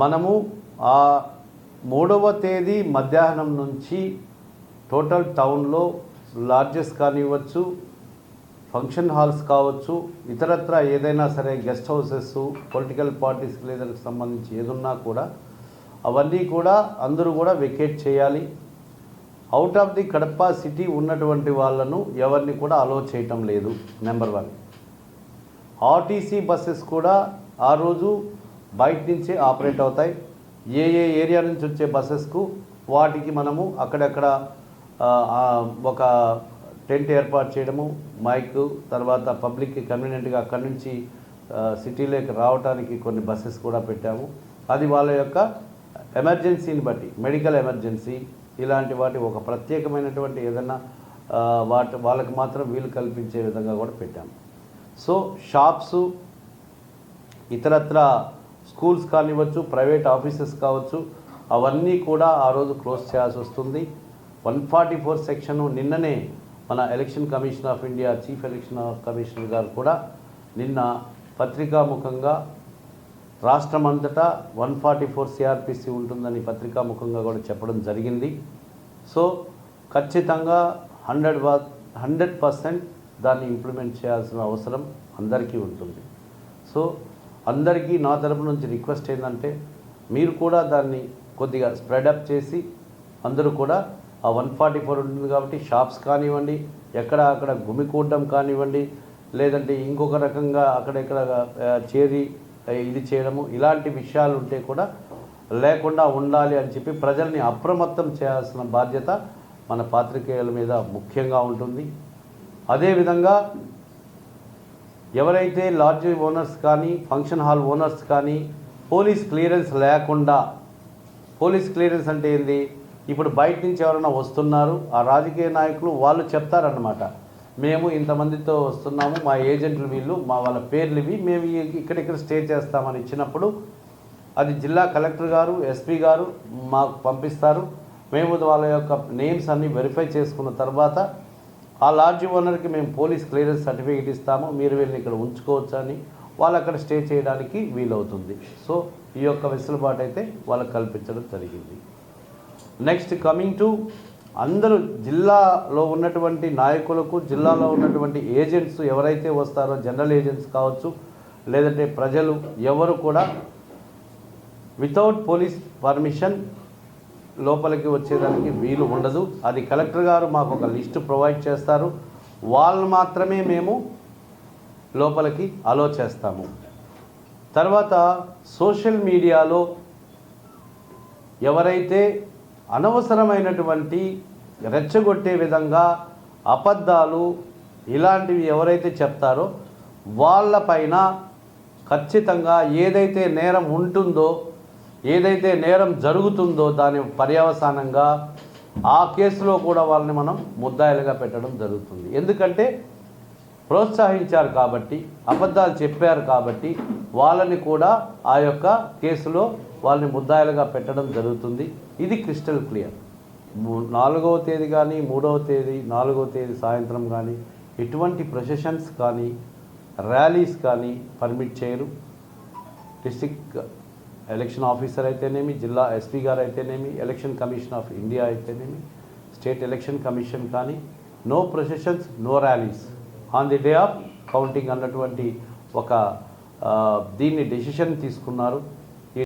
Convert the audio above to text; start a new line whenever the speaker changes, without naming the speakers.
మనము ఆ మూడవ తేదీ మధ్యాహ్నం నుంచి టోటల్ టౌన్లో లాడ్జెస్ కానివ్వచ్చు ఫంక్షన్ హాల్స్ కావచ్చు ఇతరత్ర ఏదైనా సరే గెస్ట్ హౌసెస్ పొలిటికల్ పార్టీస్ లీడర్కి సంబంధించి ఏదున్నా కూడా అవన్నీ కూడా అందరూ కూడా వెకేట్ చేయాలి. Out of the Kadapa city ఉన్నటువంటి వాళ్ళను ఎవరిని కూడా అలో చేయటం లేదు నెంబర్ వన్. ఆర్టీసీ బస్సెస్ కూడా ఆ రోజు బయట నుంచే ఆపరేట్ అవుతాయి. ఏ ఏ ఏరియా నుంచి వచ్చే బస్సెస్కు వాటికి మనము అక్కడక్కడ ఒక టెంట్ ఏర్పాటు చేయడము మైక్ తర్వాత పబ్లిక్కి కన్వీనియంట్గా అక్కడి నుంచి సిటీలోకి రావడానికి కొన్ని బస్సెస్ కూడా పెట్టాము. అది వాళ్ళ యొక్క ఎమర్జెన్సీని బట్టి మెడికల్ ఎమర్జెన్సీ ఇలాంటి వాటి ఒక ప్రత్యేకమైనటువంటి ఏదైనా వాటి వాళ్ళకి మాత్రం వీలు కల్పించే విధంగా కూడా పెట్టాము. సో షాప్సు ఇతరత్ర స్కూల్స్ కానివ్వచ్చు ప్రైవేట్ ఆఫీసెస్ కావచ్చు అవన్నీ కూడా ఆ రోజు క్లోజ్ చేయాల్సి వస్తుంది. వన్ ఫార్టీ ఫోర్ సెక్షన్ నిన్ననే మన election commission of India chief election commissioner గారు కూడా నిన్న పత్రికాముఖంగా రాష్ట్రమంతటా వన్ ఫార్టీ ఫోర్ సిఆర్పిసి ఉంటుందని పత్రికాముఖంగా కూడా చెప్పడం జరిగింది. సో ఖచ్చితంగా హండ్రెడ్ వా హండ్రెడ్ పర్సెంట్ దాన్ని ఇంప్లిమెంట్ చేయాల్సిన అవసరం అందరికీ ఉంటుంది. సో అందరికీ నా తరపు నుంచి రిక్వెస్ట్ ఏంటంటే మీరు కూడా దాన్ని కొద్దిగా స్ప్రెడప్ చేసి అందరూ కూడా ఆ వన్ ఫార్టీ ఫోర్ ఉంటుంది కాబట్టి షాప్స్ కానివ్వండి ఎక్కడ అక్కడ గుమికూడడం కానివ్వండి లేదంటే ఇంకొక రకంగా అక్కడెక్కడ చేరి ఇది చేయడము ఇలాంటి విషయాలు ఉంటే కూడా లేకుండా ఉండాలి అని చెప్పి ప్రజల్ని అప్రమత్తం చేయాల్సిన బాధ్యత మన పాత్రికేయుల మీద ముఖ్యంగా ఉంటుంది. అదేవిధంగా ఎవరైతే లాడ్జ్ ఓనర్స్ కానీ ఫంక్షన్ హాల్ ఓనర్స్ కానీ పోలీస్ క్లియరెన్స్ లేకుండా పోలీస్ క్లియరెన్స్ అంటే ఏంది? ఇప్పుడు బయట నుంచి ఎవరైనా వస్తున్నారు ఆ రాజకీయ నాయకులు వాళ్ళు చెప్తారన్నమాట. మేము ఇంతమందితో వస్తున్నాము మా ఏజెంట్లు వీళ్ళు మా వాళ్ళ పేర్లు ఇవి మేము ఇక్కడ ఇక్కడిక్కడ స్టే చేస్తామని ఇచ్చినప్పుడు అది జిల్లా కలెక్టర్ గారు ఎస్పీ గారు మాకు పంపిస్తారు. మేము వాళ్ళ యొక్క నేమ్స్ అన్ని వెరిఫై చేసుకున్న తర్వాత ఆ లాడ్జ్ ఓనర్కి మేము పోలీస్ క్లియరెన్స్ సర్టిఫికేట్ ఇస్తాము. మీరు వీళ్ళని ఇక్కడ ఉంచుకోవచ్చు అని వాళ్ళు అక్కడ స్టే చేయడానికి వీలవుతుంది. సో ఈ యొక్క వెసులుబాటు అయితే వాళ్ళకి కల్పించడం జరిగింది. నెక్స్ట్ కమింగ్ టు అందరూ జిల్లాలో ఉన్నటువంటి నాయకులకు జిల్లాలో ఉన్నటువంటి ఏజెంట్స్ ఎవరైతే వస్తారో జనరల్ ఏజెంట్స్ కావచ్చు లేదంటే ప్రజలు ఎవరు కూడా వితౌట్ పోలీస్ పర్మిషన్ లోపలికి వచ్చేదానికి వీలు ఉండదు. అది కలెక్టర్ గారు మాకు ఒక లిస్టు ప్రొవైడ్ చేస్తారు. వాళ్ళు మాత్రమే మేము లోపలికి అలో చేస్తాము. తర్వాత సోషల్ మీడియాలో ఎవరైతే అనవసరమైనటువంటి రెచ్చగొట్టే విధంగా అబద్ధాలు ఇలాంటివి ఎవరైతే చెప్తారో వాళ్ళపైన ఖచ్చితంగా ఏదైతే నేరం ఉంటుందో ఏదైతే నేరం జరుగుతుందో దాని పర్యవసానంగా ఆ కేసులో కూడా వాళ్ళని మనం ముద్దాయిలుగా పెట్టడం జరుగుతుంది. ఎందుకంటే ప్రోత్సహించారు కాబట్టి అబద్ధాలు చెప్పారు కాబట్టి వాళ్ళని కూడా ఆ యొక్క కేసులో వాళ్ళని ముద్దాయిలుగా పెట్టడం జరుగుతుంది. ఇది క్రిస్టల్ క్లియర్. నాలుగవ తేదీ కానీ మూడవ తేదీ నాలుగవ తేదీ సాయంత్రం కానీ ఎటువంటి ప్రొసెషన్స్ కానీ ర్యాలీస్ కానీ పర్మిట్ చేయరు. డిస్టిక్ ఎలక్షన్ ఆఫీసర్ అయితేనేమి జిల్లా ఎస్పీ గారు అయితేనేమి ఎలక్షన్ కమిషన్ ఆఫ్ ఇండియా అయితేనేమి స్టేట్ ఎలక్షన్ కమిషన్ కానీ no processions no rallies. On the day of counting అన్నటువంటి ఒక దీన్ని డెసిషన్ తీసుకున్నారు.